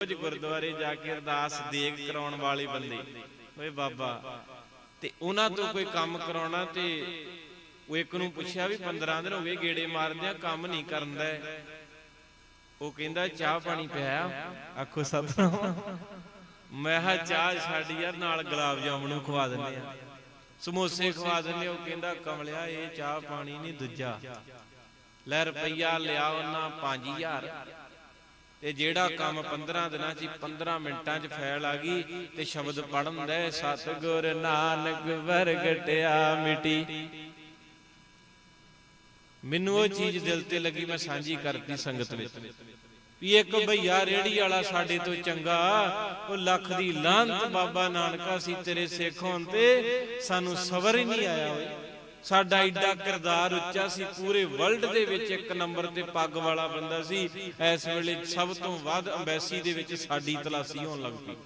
ਰੋਜ਼ ਗੁਰਦੁਆਰੇ ਜਾ ਕੇ ਅਰਦਾਸ ਦੇਗ ਕਰਾਉਣ ਵਾਲੇ ਬੰਦੇ। ਓਏ ਬਾਬਾ, ਤੇ ਉਹਨਾਂ ਤੋਂ ਕੋਈ ਕੰਮ ਕਰਾਉਣਾ ਤੇ ਉਹ ਇੱਕ ਨੂੰ ਪੁੱਛਿਆ ਵੀ 15 ਦਿਨ ਹੋ ਗਏ ਗੇੜੇ ਮਾਰਦਿਆਂ ਕੰਮ ਨਹੀਂ ਕਰਦਾ ਉਹ ਕਹਿੰਦਾ, ਚਾਹ ਪਾਣੀ ਪਿਆ। ਆਖੋ, ਸਤਨਾਮ। ਮੈਂ ਕਿਹਾ, ਚਾਹ ਛੱਡ ਯਾਰ, ਨਾਲ ਗੁਲਾਬ ਜਾਮਣ ਖਵਾ ਦਿੰਦੇ ਆ। ਸਮੋਸੇ ਖਵਾ ਦਿੰਦੇ ਉਹ ਕਹਿੰਦਾ, ਕਮਲਿਆ, ਇਹ ਚਾਹ ਪਾਣੀ ਨਹੀਂ, ਦੂਜਾ। ਲੈ ਰੁਪਈਆ ਲਿਆ ਉਹਨਾਂ 5000 ਤੇ ਜਿਹੜਾ ਕੰਮ 15 ਦਿਨਾਂ 'ਚ ਹੀ 15 ਮਿੰਟਾਂ 'ਚ ਫੈਲ ਆ ਗਈ ਤੇ ਸ਼ਬਦ ਪੜਨ ਦੇ ਸਤਿਗੁਰ ਨਾਨਕ ਵਰਗਟਿਆ ਮਿਟੀ। ਮੈਨੂੰ ਉਹ ਚੀਜ਼ ਦਿਲ ਤੇ ਲੱਗੀ, ਮੈਂ ਸਾਂਝੀ ਕਰਤੀ ਸੰਗਤ ਵਿੱਚ, ਵੀ ਇੱਕ ਭਈਆ ਰੇੜੀ ਵਾਲਾ ਸਾਡੇ ਤੋਂ ਚੰਗਾ, ਉਹ ਲੱਖ ਦੀ ਲਾਂਤ ਬਾਬਾ ਨਾਨਕਾ ਸੀ ਤੇਰੇ ਸਿੱਖ ਹੋਣ ਤੇ ਸਾਨੂੰ ਸਬਰ ਹੀ ਨਹੀਂ ਆਇਆ ਓਏ ਸਾਡਾ ਐਡਾ ਕਿਰਦਾਰ ਉੱਚਾ ਸੀ, ਪੂਰੇ ਵਰਲਡ ਦੇ ਵਿੱਚ ਇੱਕ ਨੰਬਰ ਤੇ ਪੱਗ ਵਾਲਾ ਬੰਦਾ ਸੀ। ਇਸ ਵੇਲੇ ਸਭ ਤੋਂ ਵੱਧ ਅੰਬੈਸੀ ਦੇ ਵਿੱਚ ਸਾਡੀ ਤਲਾਸੀ ਹੋਣ ਲੱਗ ਪਈ।